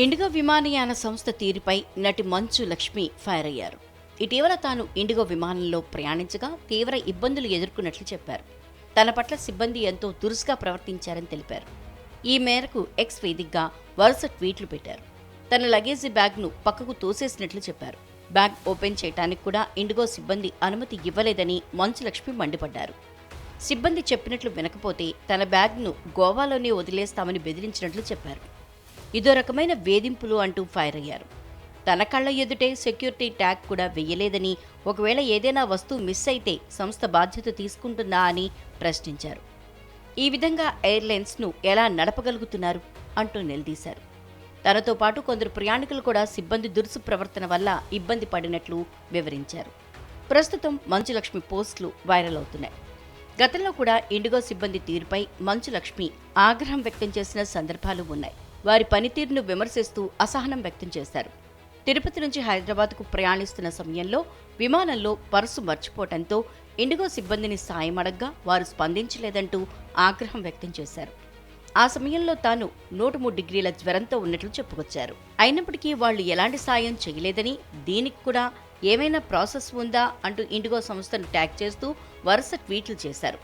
IndiGo విమానయాన సంస్థ తీరుపై నటి మంచు లక్ష్మి ఫైర్ అయ్యారు. ఇటీవల తాను ఇండిగో విమానంలో ప్రయాణించగా తీవ్ర ఇబ్బందులు ఎదుర్కొన్నట్లు చెప్పారు. తన పట్ల సిబ్బంది ఎంతో దురుసుగా ప్రవర్తించారని తెలిపారు. ఈ మేరకు ఎక్స్ వేదికగా వరుస ట్వీట్లు పెట్టారు. తన లగేజీ బ్యాగ్ను పక్కకు తోసేసినట్లు చెప్పారు. బ్యాగ్ ఓపెన్ చేయడానికి కూడా ఇండిగో సిబ్బంది అనుమతి ఇవ్వలేదని మంచు లక్ష్మి మండిపడ్డారు. సిబ్బంది చెప్పినట్లు వినకపోతే తన బ్యాగ్ను గోవాలోనే వదిలేస్తామని బెదిరించినట్లు చెప్పారు. ఇదో రకమైన వేధింపులు అంటూ ఫైర్ అయ్యారు తన కళ్ళ ఎదుటే సెక్యూరిటీ ట్యాగ్ కూడా వెయ్యలేదని ఒకవేళ ఏదైనా వస్తువు మిస్ అయితే సంస్థ బాధ్యత తీసుకుంటుందా అని ప్రశ్నించారు. ఈ విధంగా ఎయిర్లైన్స్ను ఎలా నడపగలుగుతున్నారు అంటూ నిలదీశారు. తనతో పాటు కొందరు ప్రయాణికులు కూడా సిబ్బంది దురుసు ప్రవర్తన వల్ల ఇబ్బంది పడినట్లు వివరించారు. ప్రస్తుతం మంచు లక్ష్మి పోస్టులు వైరల్ అవుతున్నాయి. గతంలో కూడా ఇండిగో సిబ్బంది తీరుపై మంచు లక్ష్మి ఆగ్రహం వ్యక్తం చేసిన సందర్భాలు ఉన్నాయి. వారి పనితీరును విమర్శిస్తూ అసహనం వ్యక్తం చేశారు. తిరుపతి నుంచి హైదరాబాద్కు ప్రయాణిస్తున్న సమయంలో విమానంలో పర్సు మర్చిపోవడంతో ఇండిగో సిబ్బందిని సాయం అడగ్గా వారు స్పందించలేదంటూ ఆగ్రహం వ్యక్తం చేశారు. ఆ సమయంలో తాను నూట మూడు డిగ్రీల జ్వరంతో ఉన్నట్లు చెప్పుకొచ్చారు. అయినప్పటికీ వాళ్ళు ఎలాంటి సాయం చేయలేదని దీనికి కూడా ఏమైనా ప్రాసెస్ ఉందా అంటూ ఇండిగో సంస్థను ట్యాగ్ చేస్తూ వరుస ట్వీట్లు చేశారు.